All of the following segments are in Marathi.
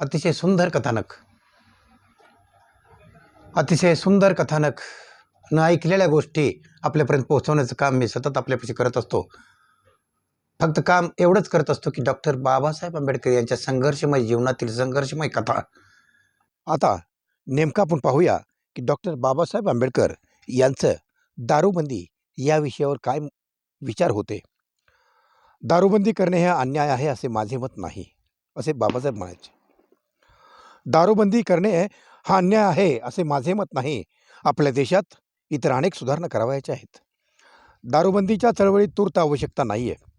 अतिशय सुंदर कथानक. अतिशय सुंदर कथानक न ऐकलेल्या गोष्टी आपल्यापर्यंत पोहोचवण्याचं काम मी सतत आपल्यापाशी करत असतो. फक्त काम एवढंच करत असतो की डॉक्टर बाबासाहेब आंबेडकर यांच्या संघर्षमय जीवनातील संघर्षमय कथा. आता नेमकं आपण पाहूया की डॉक्टर बाबासाहेब आंबेडकर यांचं दारूबंदी या विषयावर काय विचार होते. दारूबंदी करणे हे अन्याय आहे असे माझे मत नाही असे बाबासाहेब म्हणायचे. दारूबंदी करणे हा अन्याय आहे असे माझे मत नाही. आपल्या देशात इतर अनेक सुधारणा करावयाच्या आहेत. दारूबंदीच्या चळवळीत तूर्त आवश्यकता नाही आहे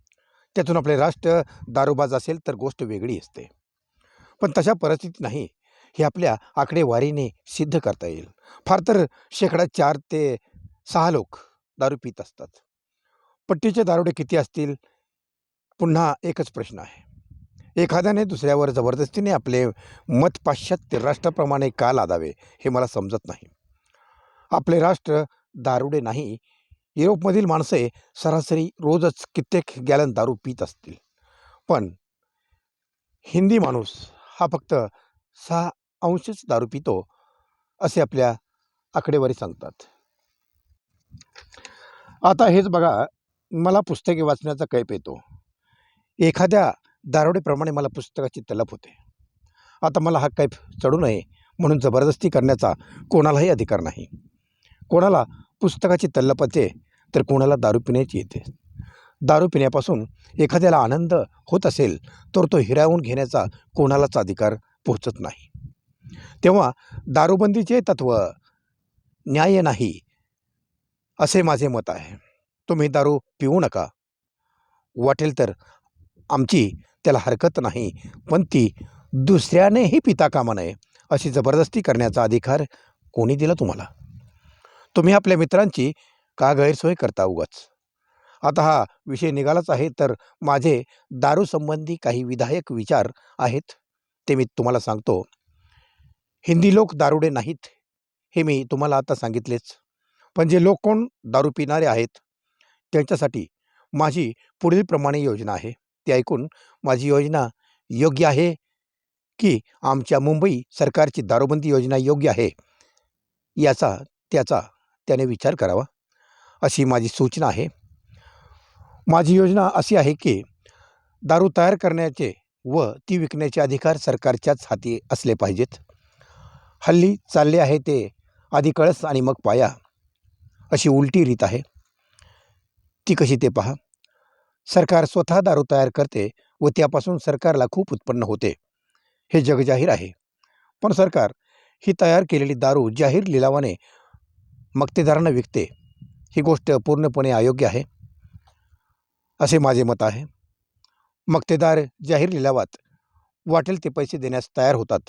त्यातून आपले राष्ट्र दारूबाज असेल तर गोष्ट वेगळी असते. पण तशा परिस्थितीत नाही. हे आपल्या आकडेवारीने सिद्ध करता येईल. फार तर शेकडा चार ते सहा लोक दारू पित असतात. पट्टीचे दारुडे किती असतील? पुन्हा एकच प्रश्न आहे. एखाद्याने दुसऱ्यावर जबरदस्तीने आपले मत पाश्चात्य राष्ट्राप्रमाणे का लादावे हे मला समजत नाही. आपले राष्ट्र दारुडे नाही. युरोपमधील माणसे सरासरी रोजच कित्येक गॅलन दारू पित असतील. पण हिंदी माणूस हा फक्त सहा अंशच दारू पितो असे आपल्या आकडेवारी सांगतात. आता हेच बघा मला पुस्तके वाचण्याचा कैप येतो. एखाद्या दारोडेप्रमाणे मला पुस्तकाची तलप होते. आता मला हा कैफ चढू नये म्हणून जबरदस्ती करण्याचा कोणालाही अधिकार नाही. कोणाला पुस्तकाची तल्लप येते तर कोणाला दारू पिण्याची येते. दारू पिण्यापासून एखाद्याला आनंद होत असेल तर तो हिरावून घेण्याचा कोणालाच अधिकार पोहोचत नाही. तेव्हा दारूबंदीचे तत्त्व न्याय नाही असे माझे मत आहे. तुम्ही दारू पिऊ नका. वाटेल तर आमची त्याला हरकत नाही. पण ती दुसऱ्यानेही पिता कामा नये अशी जबरदस्ती करण्याचा अधिकार कोणी दिला तुम्हाला? तुम्ही आपल्या मित्रांची का गैरसोय करता उगाच? आता हा विषय निघालाच आहे तर माझे दारूसंबंधी काही विधायक विचार आहेत ते मी तुम्हाला सांगतो. हिंदी लोक दारुडे नाहीत हे मी तुम्हाला आता सांगितलेच. पण जे लोक कोण दारू पिणारे आहेत त्यांच्यासाठी माझी पुढीलप्रमाणे योजना आहे. ते ऐकून माझी योजना योग्य आहे की आमच्या मुंबई सरकारची दारूबंदी योजना योग्य आहे? याचा त्याचा त्याने विचार करावा अशी माझी सूचना आहे. माझी योजना अशी आहे की दारू तयार करण्याचे व ती विकण्याचे अधिकार सरकारच्याच हाती असले पाहिजेत. हल्ली चालले आहे ते आधी कळस आणि मग पाया अशी उलटी रीत आहे. ती कशी ते पहा. सरकार स्वतः दारू तयार करते व त्यापासून सरकारला खूप उत्पन्न होते. हे जगजाहीर आहे. पण सरकार ही तयार केलेली दारू जाहीर लिलावाने मक्तेदारांना विकते. ही गोष्ट पूर्णपणे अयोग्य आहे. असे माझे मत आहे. मक्तेदार जाहीर लिलावात वाटेल ते पैसे देण्यास तयार होतात.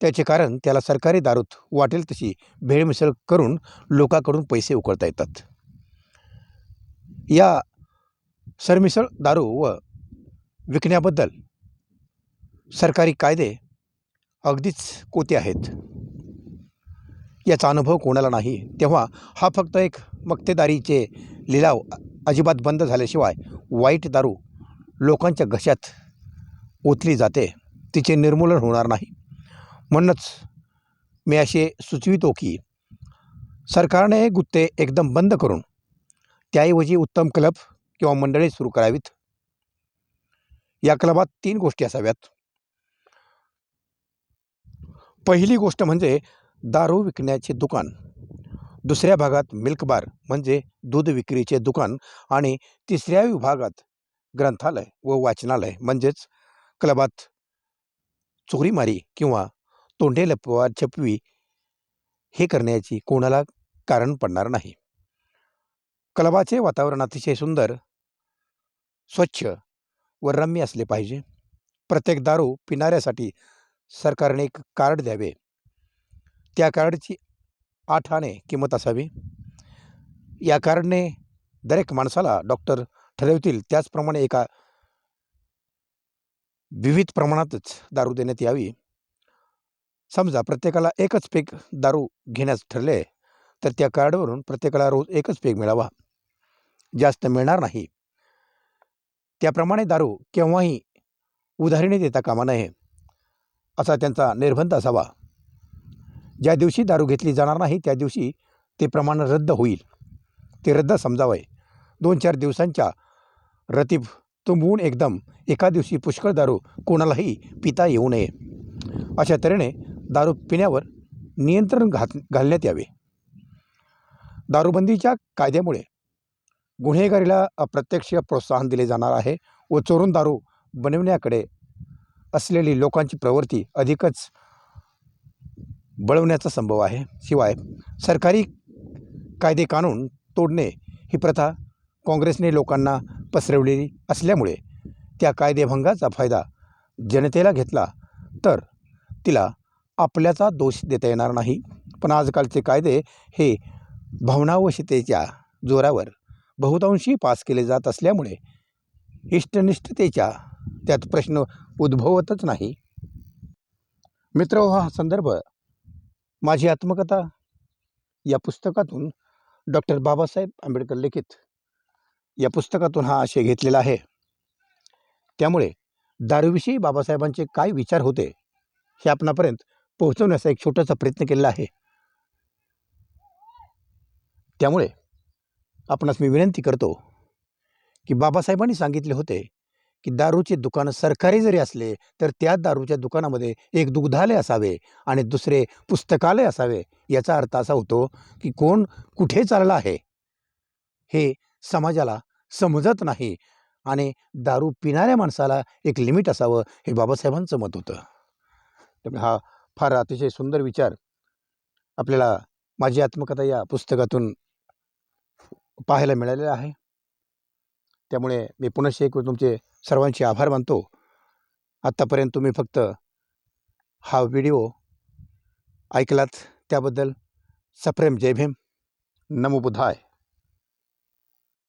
त्याचे कारण त्याला सरकारी दारूत वाटेल तशी भेळमिसळ करून लोकांकडून पैसे उकळता येतात. या सरमिसळ दारू व विकण्याबद्दल सरकारी कायदे अगदीच कोते आहेत. याचा अनुभव कोणाला नाही तेव्हा हा फक्त एक मक्तेदारीचे लिलाव अजिबात बंद झाल्याशिवाय वाईट दारू लोकांच्या घशात ओतली जाते तिचे निर्मूलन होणार नाही. म्हणूनच मी असे सुचवितो की सरकारने हे गुत्ते एकदम बंद करून त्याऐवजी उत्तम क्लब किंवा मंडळी सुरू करावीत? या क्लबात तीन गोष्टी असाव्यात. पहिली गोष्ट म्हणजे दारू विकण्याचे दुकान. दुसऱ्या भागात मिल्क बार म्हणजे दूध विक्रीचे दुकान आणि तिसऱ्या विभागात ग्रंथालय व वाचनालय म्हणजेच क्लबात चोरीमारी किंवा तोंडे लपवा छपवी हे करण्याची कोणाला कारण पडणार नाही. क्लबाचे वातावरण अतिशय सुंदर स्वच्छ व रम्य असले पाहिजे. प्रत्येक दारू पिणाऱ्यासाठी सरकारने एक कार्ड द्यावे. त्या कार्डची आठ आणे किंमत असावी. या कार्डने दरेक माणसाला डॉक्टर ठरवतील त्याचप्रमाणे एका विविध प्रमाणातच दारू देण्यात यावी. समजा प्रत्येकाला एकच पेग दारू घेण्यास ठरले तर त्या कार्डवरून प्रत्येकाला रोज एकच पेग मिळावा. जास्त मिळणार नाही. त्याप्रमाणे दारू केव्हाही उधारीने देता कामा नये असा त्यांचा निर्बंध असावा. ज्या दिवशी दारू घेतली जाणार नाही त्या दिवशी ते प्रमाण रद्द होईल. ते रद्द समजावे. दोन चार दिवसांच्या रतीब तुंबवून एकदम एका दिवशी पुष्कळ दारू कोणालाही पिता येऊ नये. अशा तऱ्हेने दारू पिण्यावर नियंत्रण घात घालण्यात यावे. दारूबंदीच्या कायद्यामुळे गुन्हेगारीला अप्रत्यक्ष प्रोत्साहन दिले जाणार आहे व चोरून दारू बनवण्याकडे असलेली लोकांची प्रवृत्ती अधिकच बळवण्याचा संभव आहे. शिवाय सरकारी कायदे कानून तोडणे ही प्रथा काँग्रेसने लोकांना पसरवलेली असल्यामुळे त्या कायदेभंगाचा फायदा जनतेला घेतला तर तिला आपल्याचा दोष देता येणार नाही. पण आजकालचे कायदे हे भावनावशतेच्या जोरावर बहुतांशी पास केले जात असल्यामुळे इष्टनिष्ठतेच्या त्यात प्रश्न उद्भवतच नाही. मित्र हा संदर्भ माझी आत्मकथा या पुस्तकातून डॉक्टर बाबासाहेब आंबेडकर लिखित या पुस्तकातून हा आशय घेतलेला आहे. त्यामुळे दारूविषयी बाबासाहेबांचे काय विचार होते हे आपणापर्यंत पोहोचवण्याचा एक छोटासा प्रयत्न केलेला आहे. त्यामुळे आपणास मी विनंती करतो की बाबासाहेबांनी सांगितले होते की दारूचे दुकानं सरकारी जरी असले तर त्या दारूच्या दुकानामध्ये एक दुग्धालय असावे आणि दुसरे पुस्तकालय असावे याचा अर्थ असा होतो की कोण कुठे चालला आहे हे समाजाला समजत नाही आणि दारू पिणाऱ्या माणसाला एक लिमिट असावं हे बाबासाहेबांचं मत होतं. त्यामुळे हा फार अतिशय सुंदर विचार आपल्याला माझी आत्मकथा या पुस्तकातून पाहायला मिळालेला आहे. त्यामुळे मी पुनश्च एक तुमचे सर्वांचे आभार मानतो. आत्तापर्यंत तुम्ही फक्त हा व्हिडिओ ऐकलात त्याबद्दल सप्रेम जय भीम. नमो बुधाय